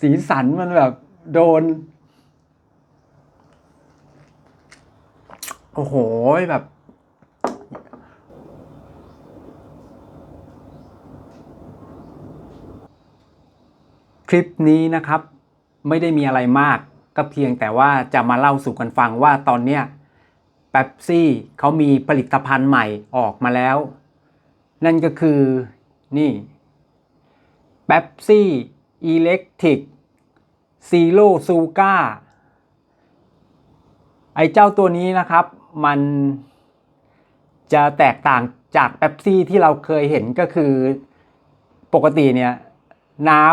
สีสันมันแบบโดน โอ้โหแบบ คลิปนี้นะครับ ไม่ได้มีอะไรมาก ก็เพียงแต่ว่าจะมาเล่าสู่กันฟังว่าตอนเนี้ยเป๊ปซี่เขามีผลิตภัณฑ์ใหม่ออกมาแล้ว นั่นก็คือนี่เป๊ปซี่ อิเล็กทริกซีโร่ซูก้าไอเจ้าตัวนี้นะครับ มันจะแตกต่างจากเป๊ปซี่ที่เราเคยเห็นก็คือปกติเนี่ยน้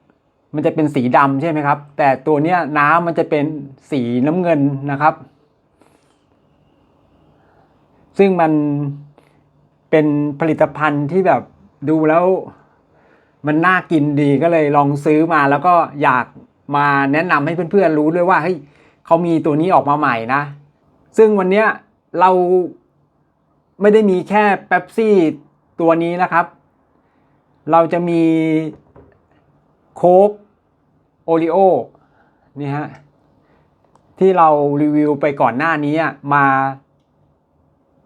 ำมันจะเป็นสีดำใช่ไหมครับ แต่ตัวเนี้ยน้ำมันจะเป็นสีน้ำเงินนะครับ ซึ่งมันเป็นผลิตภัณฑ์ที่แบบดูแล้ว มันน่ากินดีก็เลยลองซื้อมาแล้วก็อยากมาแนะนำให้เพื่อนๆรู้ด้วยว่าเฮ้ยเขามีตัวนี้ออกมาใหม่นะ ซึ่งวันเนี้ยเราไม่ได้มีแค่เป๊ปซี่ตัวนี้นะครับ เราจะมีโค้กโอริโอนี่ฮะที่เรารีวิวไปก่อนหน้านี้มา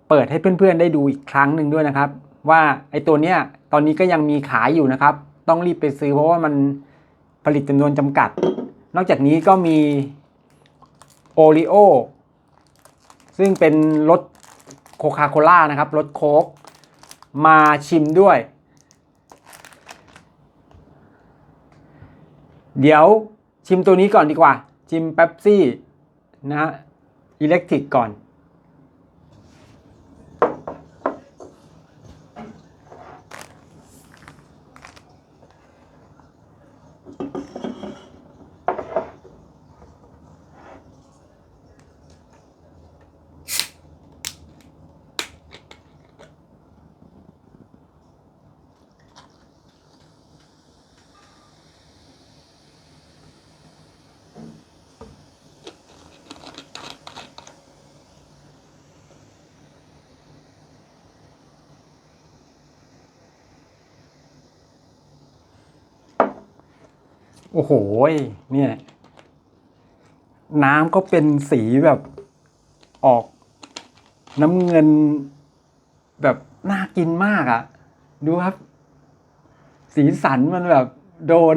เปิดให้เพื่อนๆได้ดูอีกครั้งหนึ่งด้วยนะครับ ว่าไอ้ตัวเนี้ยตอนนี้ก็ยังมีขายอยู่นะครับ ต้องรีบไปซื้อเพราะว่ามันผลิตจำนวนจำกัด นอกจากนี้ก็มีโอริโอซึ่งเป็นรสโคคาโคล่านะครับรสโค้กมาชิมด้วย เดี๋ยวชิมตัวนี้ก่อนดีกว่า ชิมเป๊ปซี่นะฮะอิเล็กทริกก่อน โอ้โหเนี่ยน้ำก็เป็นสีแบบออกน้ำเงินแบบน่ากินมากอะ่ะ ดูครับ สีสันมันแบบโดน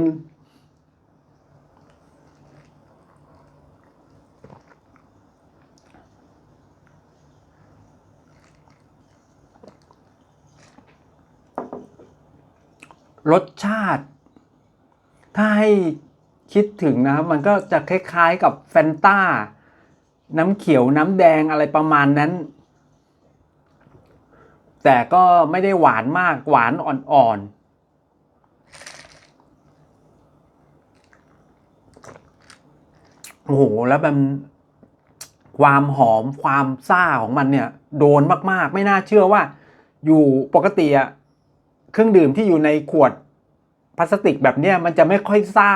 รสชาติ ถ้าให้คิดถึงนะครับ มันก็จะคล้ายๆกับแฟนต้า น้ำเขียวน้ำแดงอะไรประมาณนั้น แต่ก็ไม่ได้หวานมากหวานอ่อนๆโอ้โห แล้วมันความหอมความซ่าของมันเนี่ย โดนมากๆ ไม่น่าเชื่อว่า อยู่ปกติอะเครื่องดื่มที่อยู่ในขวด พลาสติกแบบเนี้ยมันจะไม่ค่อยซ่า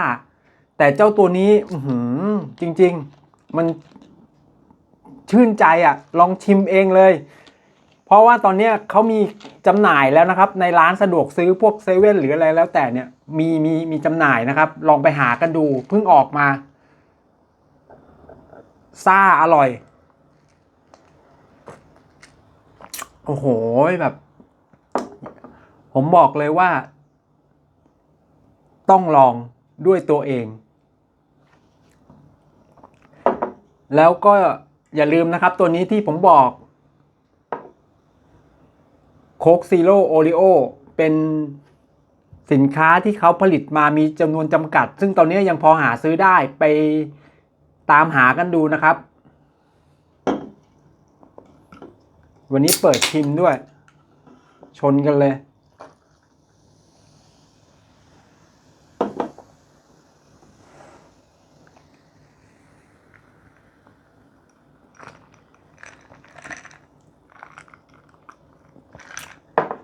แต่เจ้าตัวนี้อืจริง ๆ มันชื่นใจอะ่ะ ลองชิมเองเลย เพราะว่าตอนเนี้ยเขามีจำหน่ายแล้วนะครับ ในร้านสะดวกซื้อพวกเซเว่นหรืออะไรแล้วแต่เนี่ย มีมีมีจำหน่ายนะครับ ลองไปหากันดูเพิ่งออกมาซ่าอร่อย โอ้โหแบบ ผมบอกเลยว่า ต้องลองด้วยตัวเอง แล้วก็อย่าลืมนะครับตัวนี้ที่ผมบอกโค k ซีโร่โอริโอเป็นสินค้าที่เขาผลิตมามีจำนวนจำกัด ซึ่งตอนนี้ยังพอหาซื้อได้ไปตามหากันดูนะครับ วันนี้เปิดชิมด้วย ชนกันเลย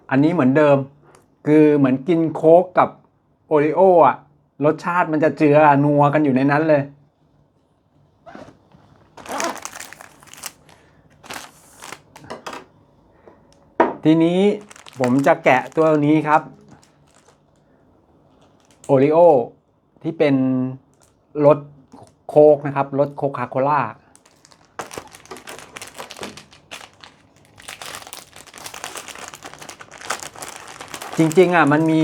อันนี้เหมือนเดิม คือเหมือนกินโค้กกับโอริโออะ รสชาติมันจะเจือนัวกันอยู่ในนั้นเลย ทีนี้ผมจะแกะตัวนี้ครับโอริโอที่เป็นรสโค้กนะครับรสโคคาโคล่า จริงๆอะมันมี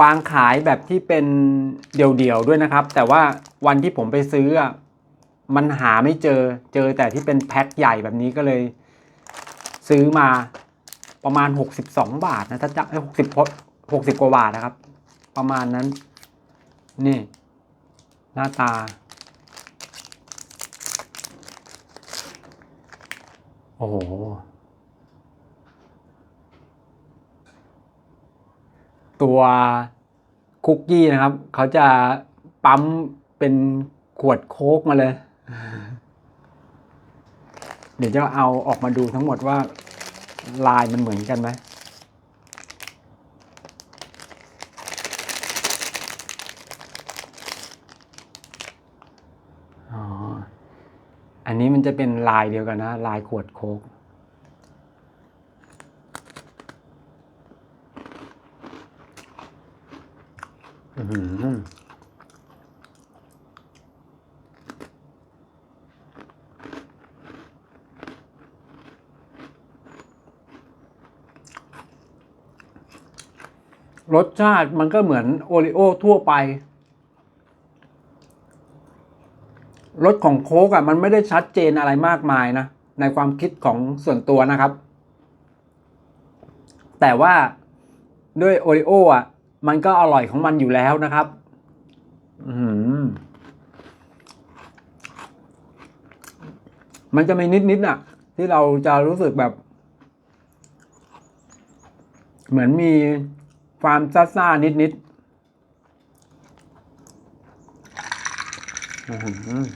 วางขายแบบที่เป็นเดี่ยวๆด้วยนะครับ แต่ว่าวันที่ผมไปซื้ออะมันหาไม่เจอเจอแต่ที่เป็นแพ็คใหญ่แบบนี้ก็เลย ซื้อมาประมาณ 62 บาทนะถ้าจะหกสิบหกสิบกว่าบาทนะครับ ประมาณนั้น นี่ หน้าตา โอ้โห ตัวคุกกี้นะครับ เขาจะปั๊มเป็นขวดโค้กมาเลย เดี๋ยวจะเอาออกมาดูทั้งหมดว่าลายมันเหมือนกันไหมอ๋ออันนี้มันจะเป็นลายเดียวกันนะ ลายขวดโค้ก อื้อหือ รสชาติมันก็เหมือนโอริโอทั่วไป รสของโค้กอะ มันไม่ได้ชัดเจนอะไรมากมายนะ ในความคิดของส่วนตัวนะครับ แต่ว่าด้วยโอริโออะ มันก็อร่อยของมันอยู่แล้วนะครับ อืมมันจะมีนิดนิดๆอะ ที่เราจะรู้สึกแบบ เหมือนมีความซ่าๆนิดนิดๆอื้อ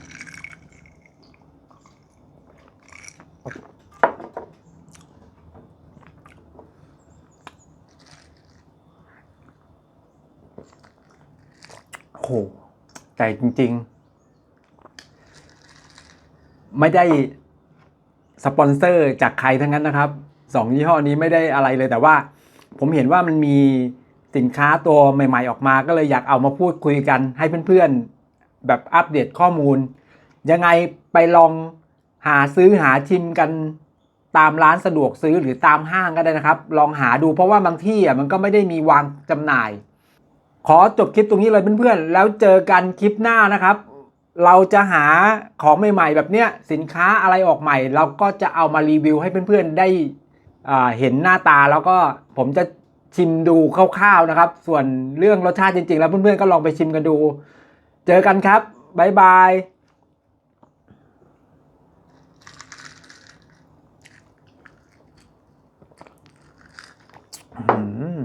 หือโอ้โหแต่จริง ๆ ไม่ได้สปอนเซอร์จากใครทั้งนั้นนะครับสองยี่ห้อนี้ไม่ได้อะไรเลยแต่ว่า ผมเห็นว่ามันมีสินค้าตัวใหม่ ๆ ออกมา ก็เลยอยากเอามาพูดคุยกันให้เพื่อนๆ แบบอัปเดตข้อมูล ยังไงไปลองหาซื้อหาชิมกันตามร้านสะดวกซื้อหรือตามห้างก็ได้นะครับ ลองหาดูเพราะว่าบางที่อะมันก็ไม่ได้มีวางจำหน่าย ขอจบคลิปตรงนี้เลยเพื่อนๆ แล้วเจอกันคลิปหน้านะครับ เราจะหาของใหม่ๆ แบบเนี้ยสินค้าอะไรออกใหม่ เราก็จะเอามารีวิวให้เพื่อนๆ ได้เห็นหน้าตาแล้วก็ผมจะชิมดูคร่าวๆนะครับ ส่วนเรื่องรสชาติจริงๆ แล้วเพื่อนๆ ก็ลองไปชิมกันดู เจอกันครับบ๊ายบายอืม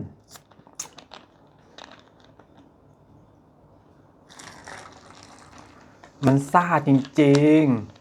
มันซ่าจริง ๆ